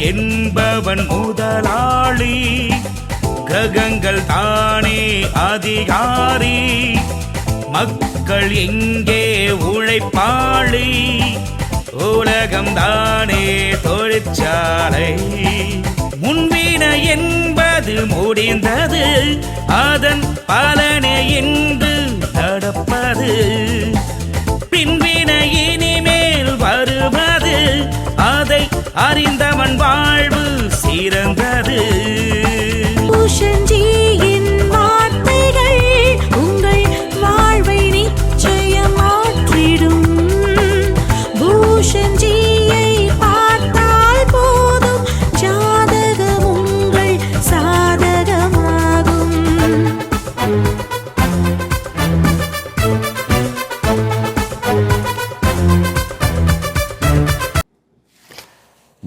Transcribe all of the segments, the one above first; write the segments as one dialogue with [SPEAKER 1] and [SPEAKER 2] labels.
[SPEAKER 1] என்பவன் முதலாளி கிரகங்கள் தானே அதிகாரி. மக்கள் எங்கே உழைப்பாளி உலகம் தானே தொழிற்சாலை. முன்வின என்பது முடிந்தது அதன் பலனே என் அறிந்தவன் வாழ்வு சிறந்தது.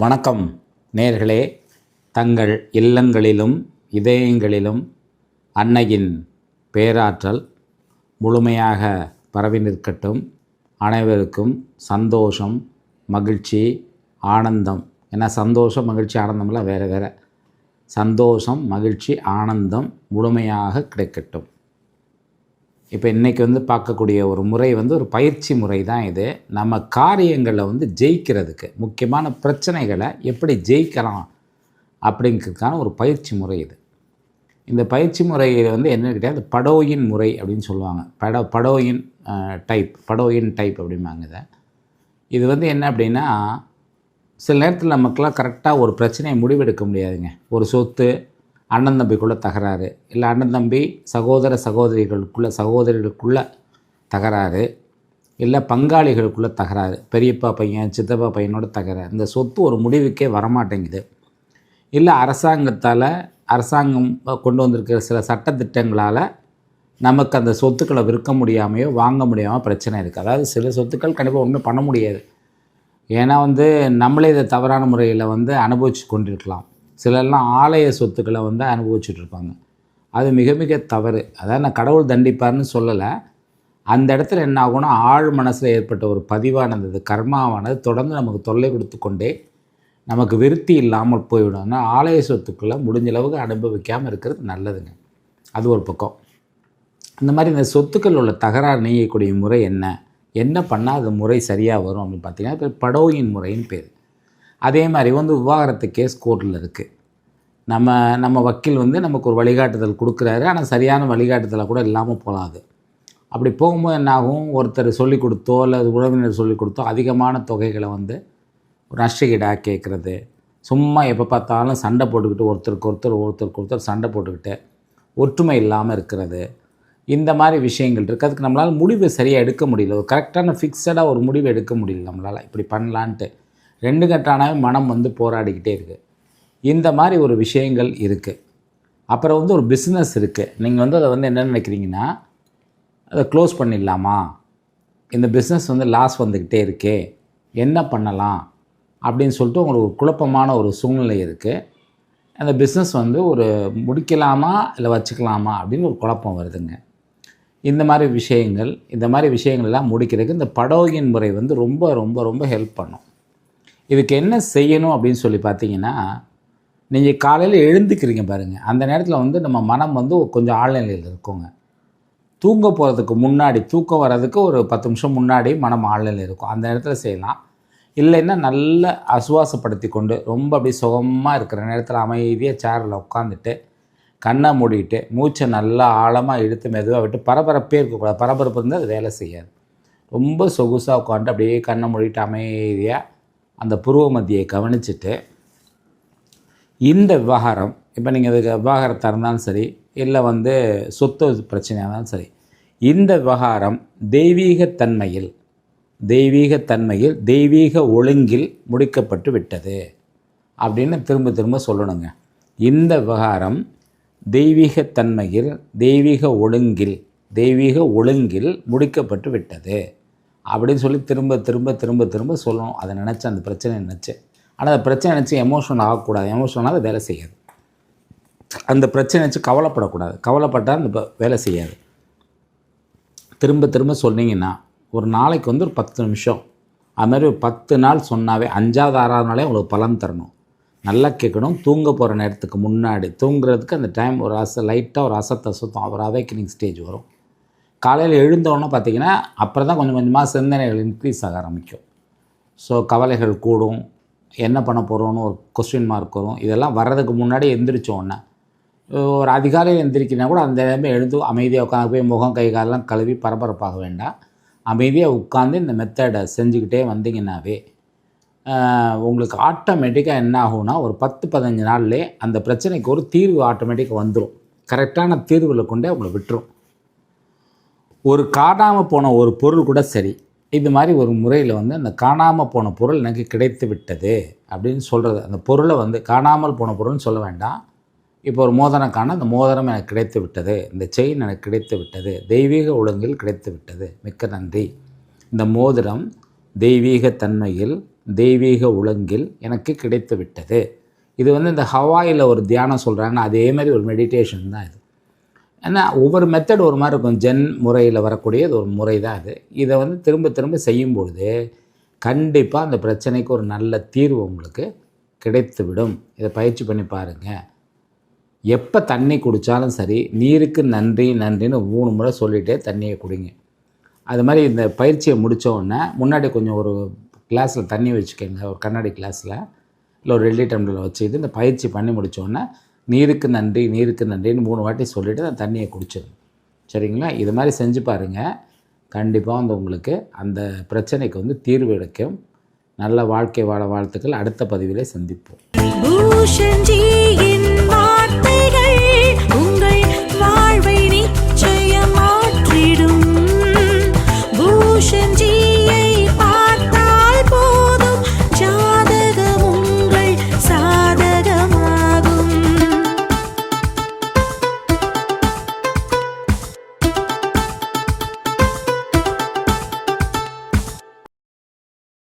[SPEAKER 2] வணக்கம் நேர்களே. தங்கள் இல்லங்களிலும் இதயங்களிலும் அன்னையின் பேராற்றல் முழுமையாக பரவி நிற்கட்டும். அனைவருக்கும் சந்தோஷம் மகிழ்ச்சி ஆனந்தம். ஏன்னா சந்தோஷம் மகிழ்ச்சி ஆனந்தம்லாம் வேறு வேறு. சந்தோஷம் மகிழ்ச்சி ஆனந்தம் முழுமையாக கிடைக்கட்டும். இப்போ இன்றைக்கி வந்து பார்க்கக்கூடிய ஒரு முறை வந்து ஒரு பயிற்சி முறை தான் இது. நம்ம காரியங்களை வந்து ஜெயிக்கிறதுக்கு முக்கியமான பிரச்சனைகளை எப்படி ஜெயிக்கலாம் அப்படிங்கிறதுக்கான ஒரு பயிற்சி முறை இது. இந்த பயிற்சி முறையில் வந்து என்னென்னு கேட்டால் படோயின் முறை அப்படின்னு சொல்லுவாங்க. பட படோயின் டைப் படோயின் டைப் அப்படிம்பாங்க இதை. இது வந்து என்ன அப்படின்னா சில நேரத்தில் நமக்கெல்லாம் கரெக்டாக ஒரு பிரச்சனையை முடிவெடுக்க முடியாதுங்க. ஒரு சொத்து அண்ணன் தம்பிக்குள்ளே தகராறு. இல்லை அண்ணன் தம்பி சகோதர சகோதரிகளுக்குள்ள சகோதரிகளுக்குள்ள தகராறு. இல்லை பங்காளிகளுக்குள்ளே தகராறு. பெரியப்பா பையன் சித்தப்பா பையனோட தகராறு. இந்த சொத்து ஒரு முடிவுக்கே வரமாட்டேங்குது. இல்லை அரசாங்கத்தால் அரசாங்கம் கொண்டு வந்திருக்கிற சில சட்டத்திட்டங்களால் நமக்கு அந்த சொத்துக்களை விற்க முடியாமையோ வாங்க முடியாமல் பிரச்சனை இருக்குது அதாவது சில சொத்துக்கள் கண்டிப்பாக ஒன்றும் பண்ண முடியாது. ஏன்னா வந்து நம்மளே இதை தவறான முறையில் வந்து அனுபவிச்சு கொண்டிருக்கலாம். சிலர்லாம் ஆலய சொத்துக்களை வந்து அனுபவிச்சுட்ருப்பாங்க. அது மிக மிக தவறு. அதாவது நான் கடவுள் தண்டிப்பார்னு சொல்லலை. அந்த இடத்துல என்ன ஆகும்னா ஆழ் மனசில் ஏற்பட்ட ஒரு பதிவானது கர்மாவானது தொடர்ந்து நமக்கு தொல்லை கொடுத்து கொண்டே நமக்கு விருத்தி இல்லாமல் போய்விடும். ஆனால் ஆலய சொத்துக்களை முடிஞ்ச அளவுக்கு அனுபவிக்காமல் இருக்கிறது நல்லதுங்க. அது ஒரு பக்கம். இந்த மாதிரி இந்த சொத்துக்கள் உள்ள தகராறு நீங்கக்கூடிய முறை என்ன? என்ன பண்ணால் அது முறை சரியாக வரும் அப்படின்னு பார்த்தீங்கன்னா இப்போ படோயின் முறைன்னு பேர். அதே மாதிரி வந்து விவாகரத்து கேஸ் கோர்ட்டில் இருக்குது நம்ம நம்ம வக்கீல் வந்து நமக்கு ஒரு வழிகாட்டுதல் கொடுக்குறாரு. ஆனால் சரியான வழிகாட்டுதலாக கூட இல்லாமல் போகலாம் அது அப்படி போகும்போது என்னாகும்? ஒருத்தர் சொல்லி கொடுத்தோ அல்லது உறவினர் சொல்லி கொடுத்தோ அதிகமான தொகைகளை வந்து ஒரு கேட்குறது. சும்மா எப்போ பார்த்தாலும் சண்டை போட்டுக்கிட்டு ஒருத்தருக்கு ஒருத்தர் ஒருத்தருக்கு ஒருத்தர் சண்டை போட்டுக்கிட்டு ஒற்றுமை இல்லாமல் இருக்கிறது. இந்த மாதிரி விஷயங்கள் இருக்குது அதுக்கு நம்மளால் முடிவு சரியாக எடுக்க முடியல. ஒரு கரெக்டான ஃபிக்ஸடாக ஒரு முடிவு எடுக்க முடியல நம்மளால். இப்படி பண்ணலான்ட்டு ரெண்டு கட்டான மனம் வந்து போராடிக்கிட்டே இருக்குது இந்த மாதிரி ஒரு விஷயங்கள் இருக்குது அப்புறம் வந்து ஒரு பிஸ்னஸ் இருக்குது நீங்கள் வந்து அதை வந்து என்ன நினைக்கிறீங்கன்னா அதை க்ளோஸ் பண்ணிடலாமா? இந்த பிஸ்னஸ் வந்து லாஸ் வந்துக்கிட்டே இருக்கே. என்ன பண்ணலாம்? அப்படின்னு சொல்லிட்டு உங்களுக்கு ஒரு குழப்பமான ஒரு சூழ்நிலை இருக்குது அந்த பிஸ்னஸ் வந்து ஒரு முடிக்கலாமா? இல்லை வச்சுக்கலாமா? அப்படின்னு ஒரு குழப்பம் வருதுங்க. இந்த மாதிரி விஷயங்கள் இந்த மாதிரி விஷயங்கள்லாம் முடிக்கிறதுக்கு இந்த படோகின் முறை வந்து ரொம்ப ரொம்ப ரொம்ப ஹெல்ப் பண்ணும். இதுக்கு என்ன செய்யணும் அப்படின்னு சொல்லி பார்த்தீங்கன்னா நீங்கள் காலையில் எழுந்துக்கிறீங்க பாருங்கள் அந்த நேரத்தில் வந்து நம்ம மனம் வந்து கொஞ்சம் ஆழ்நிலையில் இருக்குங்க. தூங்க போகிறதுக்கு முன்னாடி தூக்கம் வர்றதுக்கு ஒரு பத்து நிமிஷம் முன்னாடி மனம் ஆழ்நிலையில் இருக்கும். அந்த நேரத்தில் செய்யலாம். இல்லைன்னா நல்ல அசுவாசப்படுத்தி கொண்டு ரொம்ப அப்படியே சுகமாக இருக்கிற நேரத்தில் அமைதியாக சேரில் உட்காந்துட்டு கண்ணை மூடிட்டு மூச்சை நல்லா ஆழமாக இழுத்து மெதுவாக விட்டு பரபரப்பே இருக்கக்கூடாது. பரபரப்பு இருந்தால் அது வேலை செய்யாது. ரொம்ப சொகுசாக உட்காந்துட்டு அப்படியே கண்ணை மூடிட்டு அமைதியாக அந்த புருவ மத்தியை கவனிச்சுட்டு இந்த விவகாரம் இப்போ நீங்கள் இதுக்கு விவாகரத்தாக இருந்தாலும் சரி இல்லை வந்து சொத்து பிரச்சனையாக இருந்தாலும் சரி இந்த விவகாரம் தெய்வீகத்தன்மையில் தெய்வீகத்தன்மையில் தெய்வீக ஒழுங்கில் முடிக்கப்பட்டு விட்டது அப்படின்னு திரும்ப திரும்ப சொல்லணுங்க. இந்த விவகாரம் தெய்வீகத்தன்மையில் தெய்வீக ஒழுங்கில் தெய்வீக ஒழுங்கில் முடிக்கப்பட்டு விட்டது. அப்படின்னு சொல்லி திரும்ப திரும்ப திரும்ப திரும்ப சொல்லணும். அதை நினச்சி அந்த பிரச்சனை நினச்சேன் ஆனால் அந்த பிரச்சனை நினச்சி எமோஷனல் ஆகக்கூடாது. எமோஷனாக அது வேலை செய்யாது. அந்த பிரச்சனை நினச்சி கவலைப்படக்கூடாது. கவலைப்பட்டால் அந்த வேலை செய்யாது. திரும்ப திரும்ப சொன்னீங்கன்னா ஒரு நாளைக்கு வந்து ஒரு பத்து நிமிஷம். அது மாதிரி ஒரு பத்து நாள் சொன்னாவே அஞ்சாவது ஆறாவது நாளே உங்களுக்கு பலன் தரணும். நல்லா கேட்கணும். தூங்க போகிற நேரத்துக்கு முன்னாடி தூங்குறதுக்கு அந்த டைம் ஒரு அச லைட்டாக ஒரு அசத்த சுத்தம் ஒரு அவேக்கனிங் ஸ்டேஜ் வரும். காலையில் எழுந்தோடனே பார்த்தீங்கன்னா அப்புறம் தான் கொஞ்சம் கொஞ்சமாக சிந்தனைகள் இன்க்ரீஸ் ஆக ஆரம்பிக்கும். ஸோ கவலைகள் கூடும். என்ன பண்ண போகிறோன்னு ஒரு கொஸ்டின் மார்க் வரும். இதெல்லாம் வர்றதுக்கு முன்னாடி எந்திரிச்சோன்னே ஒரு அதிகாலையில் எந்திரிக்கினா கூட அந்த நேரமே எழுந்து அமைதியாக உட்காந்து போய் முகம் கை காலெல்லாம் கழுவி பரபரப்பாக வேண்டாம். அமைதியாக உட்காந்து இந்த மெத்தடை செஞ்சுக்கிட்டே வந்தீங்கன்னாவே உங்களுக்கு ஆட்டோமேட்டிக்காக என்ன ஆகும்னா ஒரு பத்து பதினஞ்சு நாள்லேயே அந்த பிரச்சனைக்கு ஒரு தீர்வு ஆட்டோமேட்டிக்காக வந்துடும் கரெக்டான தீர்வில் கொண்டே உங்களை விட்டுரும். ஒரு காணாமல் போன ஒரு பொருள் கூட சரி. இது மாதிரி ஒரு முறையில் வந்து அந்த காணாமல் போன பொருள் எனக்கு கிடைத்து விட்டது அப்படின்னு சொல்கிறது அந்த பொருளை வந்து காணாமல் போன பொருள்னு சொல்ல வேண்டாம். இப்போ ஒரு மோதிரம் காண அந்த மோதிரம் எனக்கு கிடைத்து விட்டது. இந்த செயின் எனக்கு கிடைத்து விட்டது. தெய்வீக ஒழுங்கில் கிடைத்து விட்டது. மிக்க நன்றி. இந்த மோதிரம் தெய்வீக தன்மையில் தெய்வீக ஒழுங்கில் எனக்கு கிடைத்து விட்டது. இது வந்து இந்த ஹவாயில் ஒரு தியானம் சொல்கிறாங்கன்னா அதே மாதிரி ஒரு மெடிடேஷன் தான் இது. ஏன்னா ஒவ்வொரு மெத்தட் ஒரு மாதிரி இருக்கும். ஜென் முறையில் வரக்கூடியது ஒரு முறை தான் அது. இதை வந்து திரும்ப திரும்ப செய்யும் பொழுது கண்டிப்பாக அந்த பிரச்சனைக்கு ஒரு நல்ல தீர்வு உங்களுக்கு கிடைத்துவிடும். இதை பயிற்சி பண்ணி பாருங்கள் எப்போ தண்ணி குடித்தாலும் சரி நீருக்கு நன்றி நன்றின்னு மூணு முறை சொல்லிகிட்டே தண்ணியை குடிங்க. அது மாதிரி இந்த பயிற்சியை முடித்தோடனே முன்னாடி கொஞ்சம் ஒரு கிளாஸில் தண்ணி வச்சுக்கோங்க. ஒரு கண்ணாடி கிளாஸில் இல்லை ஒரு வெள்ளி டம்ளரில் வச்சுக்கிட்டு இந்த பயிற்சி பண்ணி முடித்தோடனே நீருக்கு நன்றி நீருக்கு நன்றின்னு மூணு வாட்டி சொல்லிவிட்டு அந்த தண்ணியை குடிச்சிடும் சரிங்களா? இது மாதிரி செஞ்சு பாருங்கள் கண்டிப்பாக வந்து உங்களுக்கு அந்த பிரச்சனைக்கு வந்து தீர்வு கிடைக்கும் நல்ல வாழ்க்கை வாழ வாழ்த்துக்கள். அடுத்த பதிவிலே சந்திப்போம்.